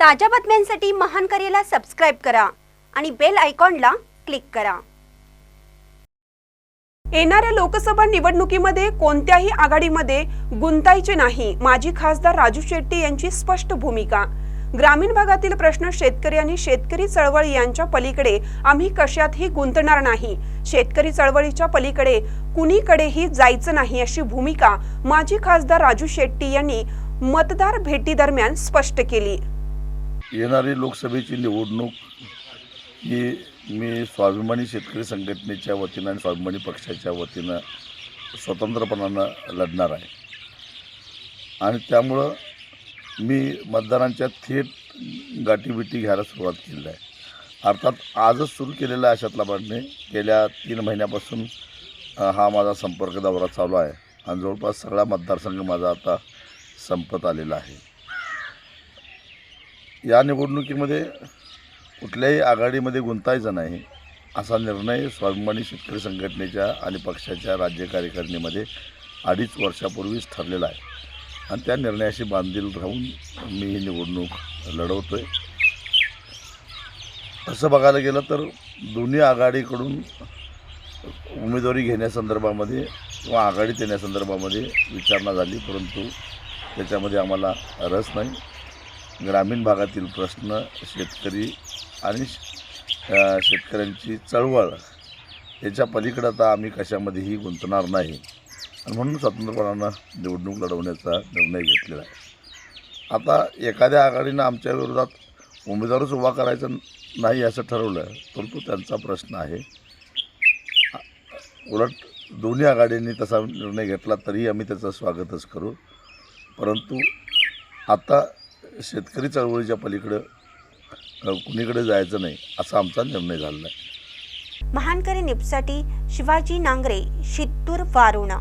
ताज्या बातम्यांसाठी महान करेला सबस्क्राईब करा आणि बेल आयकॉनला क्लिक करा. येणाऱ्या लोकसभा निवडणुकीमध्ये कोणत्याही आघाडीमध्ये गुंतायचे नाही माजी खासदार राजू शेट्टी यांची स्पष्ट भूमिका. ग्रामीण भागातील प्रश्न शेतकरी आणि शेतकरी चळवळ यांच्या पलीकडे आम्ही कशातही गुंतणार नाही. शेतकरी चळवळीच्या पलीकडे कुणीकडेही जायचं नाही अशी भूमिका माजी खासदार राजू शेट्टी यांनी मतदार भेटीदरम्यान स्पष्ट केली. येणारी लोकसभेची निवडणूक ही मी स्वाभिमानी शेतकरी संघटनेच्या वतीनं आणि स्वाभिमानी पक्षाच्या वतीनं स्वतंत्रपणानं लढणार आहे. आणि त्यामुळं मी मतदारांच्या थेट गाठीबिटी घ्यायला सुरुवात केली आहे. अर्थात आजच सुरू केलेला आहे अशातला बातमी गेल्या तीन महिन्यापासून हा माझा संपर्क दौरा चालू आहे. आणि जवळपास सगळा मतदारसंघ माझा आता संपत आलेला आहे. या निवडणुकीमध्ये कुठल्याही आघाडीमध्ये गुंतायचं नाही असा निर्णय स्वाभिमानी शेतकरी संघटनेच्या आणि पक्षाच्या राज्य कार्यकारिणीमध्ये अडीच वर्षापूर्वीच ठरलेला आहे. आणि त्या निर्णयाशी बांधील राहून मी ही निवडणूक लढवतो आहे तसं बघायला गेलं तर दोन्ही आघाडीकडून उमेदवारी घेण्यासंदर्भामध्ये किंवा आघाडीत येण्यासंदर्भामध्ये विचारणा झाली परंतु त्याच्यामध्ये आम्हाला रस नाही. ग्रामीण भागातील प्रश्न शेतकरी आणि श- शेतकऱ्यांची चळवळ याच्या पलीकडं आता आम्ही कशामध्येही गुंतणार नाही. आणि म्हणून स्वतंत्रपणानं निवडणूक लढवण्याचा निर्णय घेतलेला आहे. आता एखाद्या आघाडीनं आमच्या विरोधात उमेदवारच उभा करायचा नाही असं ठरवलं परंतु त्यांचा प्रश्न आहे. उलट दोन्ही आघाडींनी तसा निर्णय घेतला तरीही आम्ही त्याचं स्वागतच करू. परंतु आता शेतकरी चळवळीच्या पलीकडं कुणीकडे जायचं नाही असा आमचा निर्णय झालेला आहे. महानकरी निपसाठी शिवाजी नांगरे शित्तूर वारुणा.